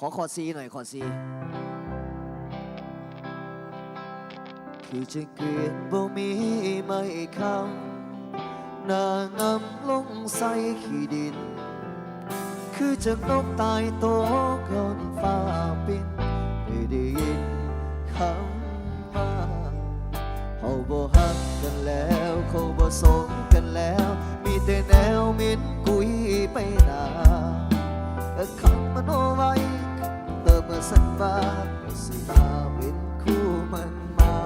ขอขอซีหน่อยขอซีคือจะเกลียดบ่มีไม่คำนางำลงใส่ขี้ดิน คือจะนกตายโตวก่อนฟ้าปินได้ได้ยินคำว่าเขาบ่ฮักกันแล้วเขาบ่สนกันแล้ว มีแต่แนวมินกุยไปหนาเออคำมันเอไว้ เติมเมื่อสันว่าสิมาวินคู่มันมา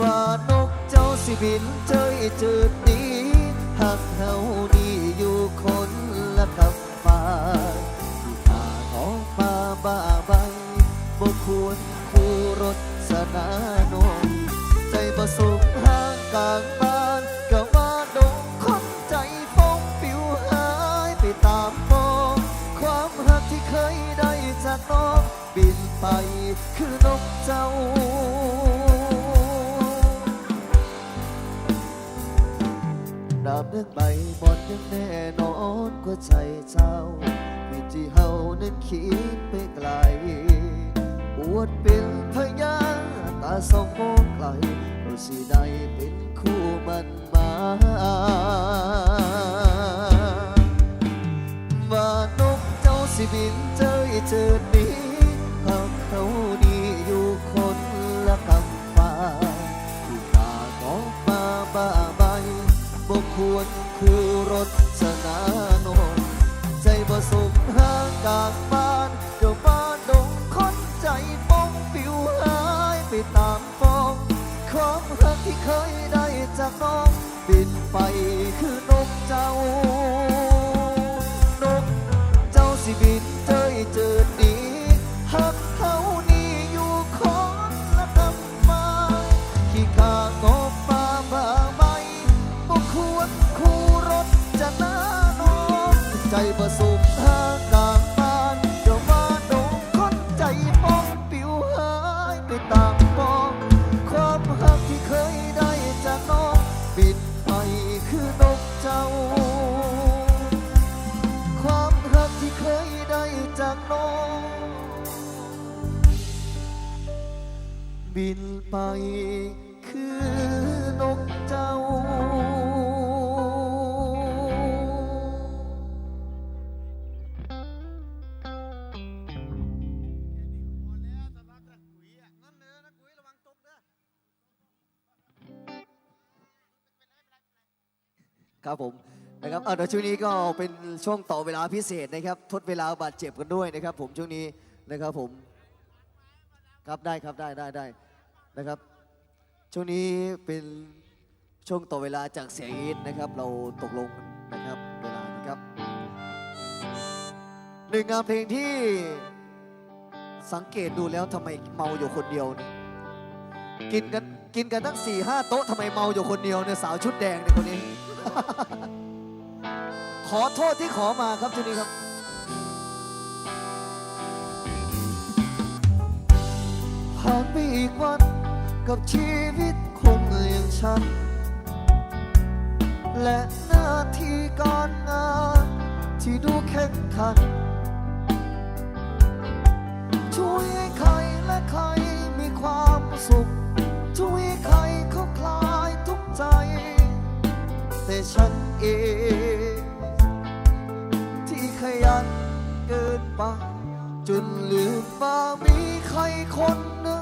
ว่านกเจ้าสิบินเจยจืดนี้หักเฮานี่อยู่คนละกับฟ้าที่ขาของมาบ้าใบบ่ควรคู่รถสนานนใจประสมห่างกลาง จากน้องบินไปคือนกเจ้า ดาบเนื่องใบบอดยังแน่นอนกว่าใจเจ้ามีที่เฮานั้นคิดไปไกลปวดเป็นพยาตาสองมองไกลเราสิได้เป็นคู่มันมา ไปคือนกเจ้า นกเจ้าสิบินเจยเจิดดีหักเขานี่อยู่คนละทำมาขี้ขางบฟ้าบาใบบ่ควรคู่รถจะน่านอกใจบ่สุขท ไปคือนกเจ้า ครับผมนะครับเอาเดี๋ยวช่วงนี้ก็เป็นช่วงต่อเวลาพิเศษนะครับ ทดเวลาบาดเจ็บกันด้วยนะครับ ผมช่วงนี้นะครับผม ครับได้ครับได้ได้ได้ นะครับ ช่วงนี้เป็นช่วงต่อเวลาจากเสียงอีทนะครับ เราตกลงนะครับเวลานะครับหนึ่งงานเพลงที่สังเกตดูแล้วทำไมเมาอยู่คนเดียวเนี่ยกินกันกินกันตั้งสี่ห้าโต๊ะทำไมเมาอยู่คนเดียวเนี่ยสาวชุดแดงเนี่ยคนนี้ ขอโทษที่ขอมาครับทีนี้ครับผ่านไปอีกวัน กับชีวิตคนอย่างฉัน และหน้าที่การงานที่ดูแข่งขัน ช่วยให้ใครและใครมีความสุข ช่วยให้ใครเขาคลายทุกใจ แต่ฉันเอง ที่ขยันเกินไปจนลืมว่ามีใครคนหนึ่ง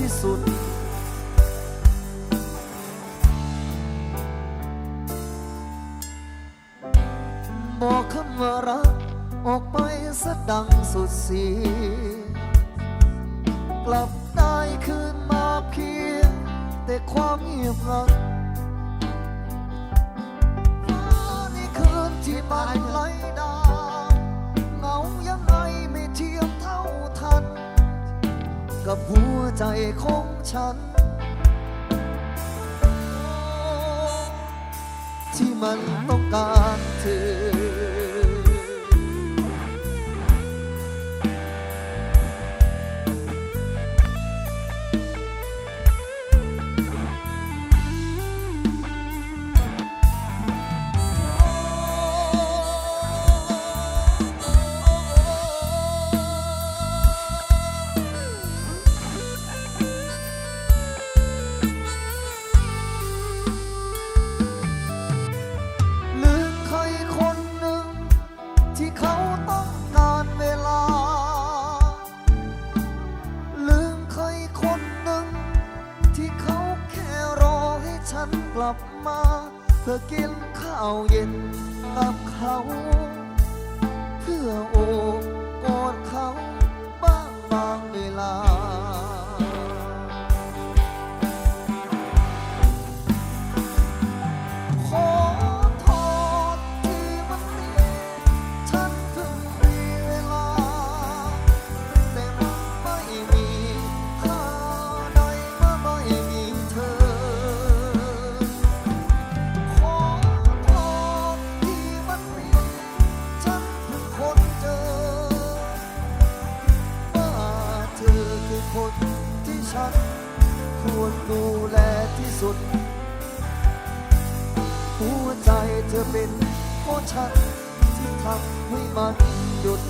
ที่สุด บอกคำว่ารัก ออกไปสะดังสุดเสียงกลับได้คืนมาเพียง แต่ความเงียบงันฟ้าในคืนที่มันไหลดา กับหัวใจของฉัน ที่มันต้องการเธอ หยุด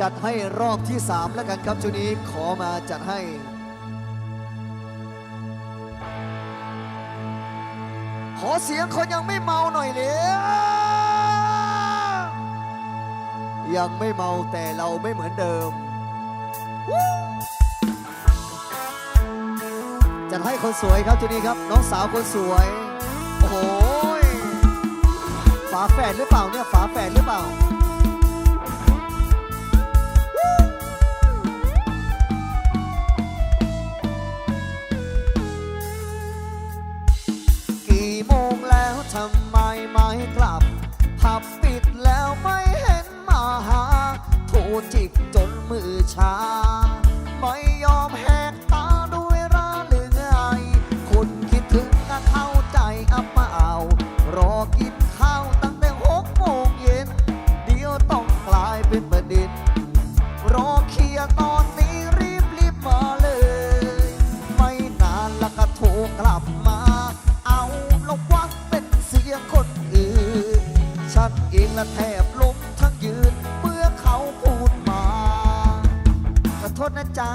จัดให้รอบที่สามแล้วกันครับช่วงนี้ขอมาจัดให้ ขอเสียงคนยังไม่เมาหน่อยเดียยังไม่เมาแต่เราไม่เหมือนเดิม จัดให้คนสวยครับทีนี้ครับ น้องสาวคนสวย โหฝาแฝดหรือเปล่าเนี่ยฝาแฝดหรือเปล่ากี่โมงแล้วทำไมไม่กลับ ผับปิดแล้วไม่เห็นมาหา โทรจิกจนมือชา นเองละแทบล้มทั้งยืนเมื่อเขาพูดมา ขอโทษนะจ๊ะ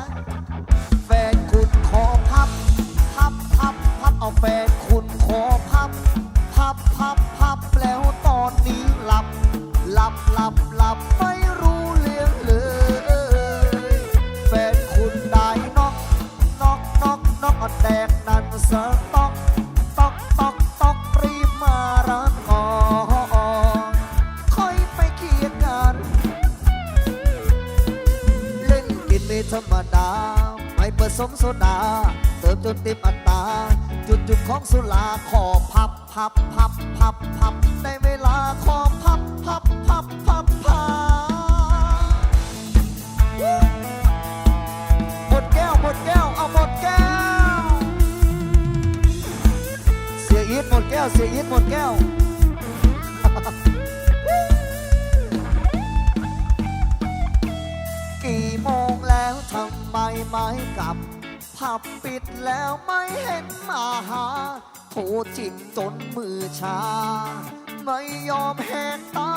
ธรรมดา ไม่ผสมโซดา เติมจนเต็มอัตราจุดจุดของสุราขอพับพับพับพับพับในเวลาขอพับพับพับพับพับหมดแก้วหมดแก้วเอาหมดแก้ว เสียอีทหมดแก้ว เสียอีทหมดแก้ว ไม่กลับ ผับปิดแล้วไม่เห็นมาหา โทรจิกจนมือชา ไม่ยอมแหกตา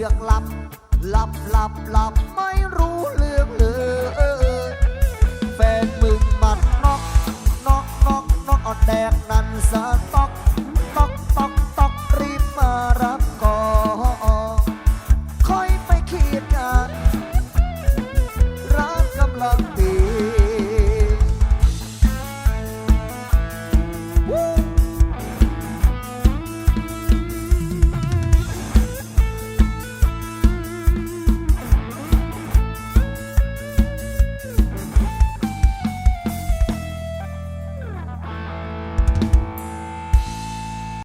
ือกหลับหลับหลับหลับไม่รู้เรื่องเลยแฟนมึงมันนอกนอกนอกนอกอดแดกนั่นสะตอก